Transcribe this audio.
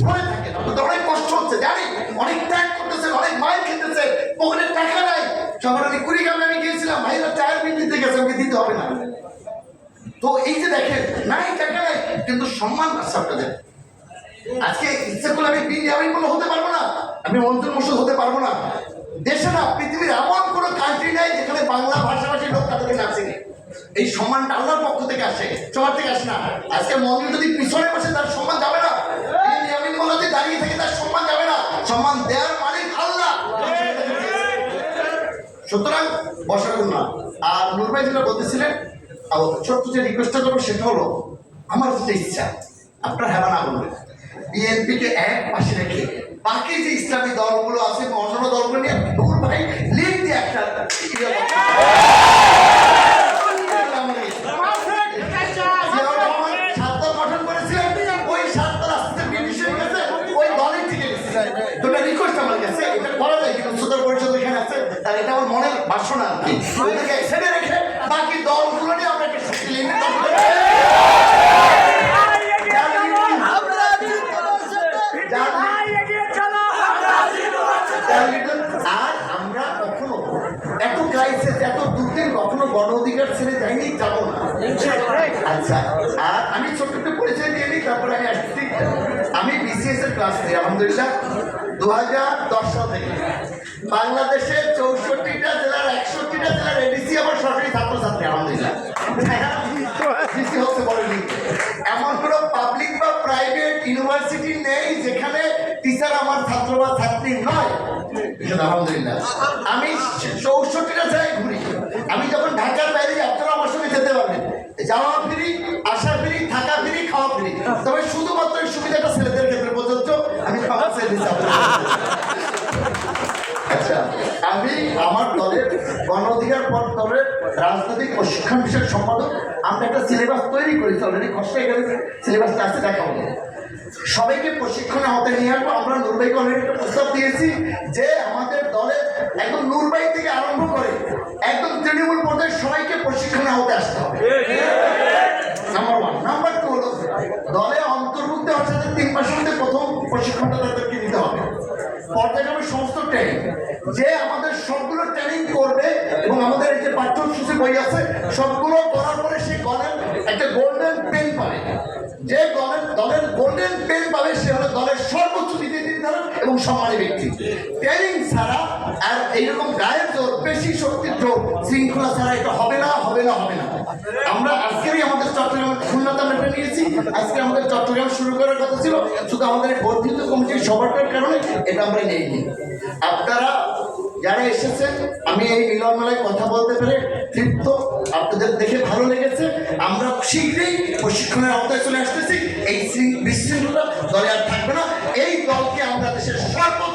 ধরে থাকেন। আপনাদের অনেক কষ্ট হচ্ছে জানি অনেক ত্যাগ করতেছেন, অনেক মায়ের খেতেছে পকেটে টাকা নাই। যখন আমি কুড়িগ্রামে আমি গিয়েছিলাম ভাইরা চায়ের বিল গেছে, আমাকে দিতে হবে না। তো এই যে দেখেন, নাই, টাকা নাই, কিন্তু সম্মান আছে আপনাদের। আজকে ইচ্ছে করলে আমি বিন আমি কোনো হতে পারব না। আমি মঞ্জুর মসুদ হতে পারব না। দেশে না, পৃথিবীর এমন কোনো কান্ট্রি নাই যেখানে বাংলা ভাষাভাষী লোক তাদেরকে না চিনে। এই সম্মানটা আল্লাহর পক্ষ থেকে আসে। সবার থেকে আসে না। আজকে মন্দির যদি পিছনে বসে, তার সম্মান সম্মান দেওয়ার মালিক আল্লাহ। সুতরাং বসা করুন না আর নুরভাই যেটা বলতেছিলেন ছোট্ট যে রিকোয়েস্টটা করব সেটা হলো আমার যেটা ইচ্ছা আপনার হ্যাঁ না বলবেন বিএনপিকে এক পাশে রেখে বাকি যে ইসলামী দলগুলো আছে অন্যান্য দলগুলো নিয়ে নূর ভাই লিগ দিয়ে একটা সাতটা গঠন করেছিলেন, ওই সাতটা রাস্তাতে হয়ে গেছে, ওই দলের থেকে গেছে। তো এটা request আমার কাছে, এটা করা যায় কিন্তু উচ্চতর পরিষদ এখানে আছে, তার এটা আমার মনের বাসনা আর কি। রেখে বাকি দলগুলো নিয়ে আমরা একটা শক্তি। আর আমরা কখনো এত ক্রাইসিস এত দুর্দিন কখনো গণ অধিকার ছেড়ে যাইনি যাব না। আচ্ছা আর আমি ছোট্ট পরিচয় দিয়ে নিই তারপরে আমি আসছি আমি বিসিএস এর ক্লাস নিই আলহামদুলিল্লাহ। চৌষট্টিটা জেলার একষট্টিটা জেলার এডিসি আমার সরকারি ছাত্রছাত্রী, আলহামদুলিল্লাহ। এমন কোনো পাবলিক বা প্রাইভেট ইউনিভার্সিটি নেই যেখানে টিচার আমার ছাত্র বা ছাত্রী নয়। আলহামদুলিল্লাহ। আমি চৌষট্টিটা জায়গায় ঘুরি। আমি যখন ঢাকার বাইরে আপনারা আমার সঙ্গে যেতে পারবেন। যাওয়া রাজনৈতিক প্রশিক্ষণ বিষয়ক সম্পাদক, আমরা একটা সিলেবাস তৈরি করেছি অলরেডি কষ্ট গেছে সিলেবাসটা আসতে দেখা হবে। সবাইকে প্রশিক্ষণে হতে নিয়ে আসব। আমরা নুরবাইকে অলরেডি একটা প্রস্তাব দিয়েছি যে আমাদের দলের একদম নুরবাই থেকে আরম্ভ করে একদম তৃণমূল পর্যায়ে সবাইকে প্রশিক্ষণে হতে আসতে হবে। নাম্বার ওয়ান নাম্বার টু হলো দলে অন্তর্ভুক্ত তিন মাসের মধ্যে প্রথম প্রশিক্ষণটা তাদেরকে নিতে হবে। পর্যায়ক্রমে সমস্ত ট্রেনিং যে আমাদের সবগুলো ট্রেনিং করবে এবং আমাদের এই যে বই আছে সবগুলো করার পরে সে গলের একটা গোল্ডেন পেন পাবে। যে দলের দলের গোল্ডেন পেন পাবে, সে হলো দলের সর্বোচ্চ নীতি নির্ধারণ এবং সম্মানী ব্যক্তি। ট্রেনিং ছাড়া আর এইরকম গায়ের জোর বেশি শক্তির জোর, শৃঙ্খলা ছাড়া এটা হবে না হবে না হবে না। আমরা আজকেরই আমাদের চট্টগ্রামের খুলনাতে আমরা নিয়েছি। আজকে আমাদের চট্টগ্রাম শুরু করার কথা ছিল। শুধু আমাদের বর্ধিত কমিটির সভাটার কারণে এটা আমরা নেইনি। আপনারা যারা এসেছে, আমি এই মিলন মেলায় কথা বলতে পেরে তৃপ্ত। আপনাদের দেখে ভালো লেগেছে। আমরা শীঘ্রই প্রশিক্ষণের আওতায় চলে আসতেছি। এই শৃঙ্খ- বিশৃঙ্খলা দলে আর থাকবে না। এই দলকে আমরা দেশের সর্ব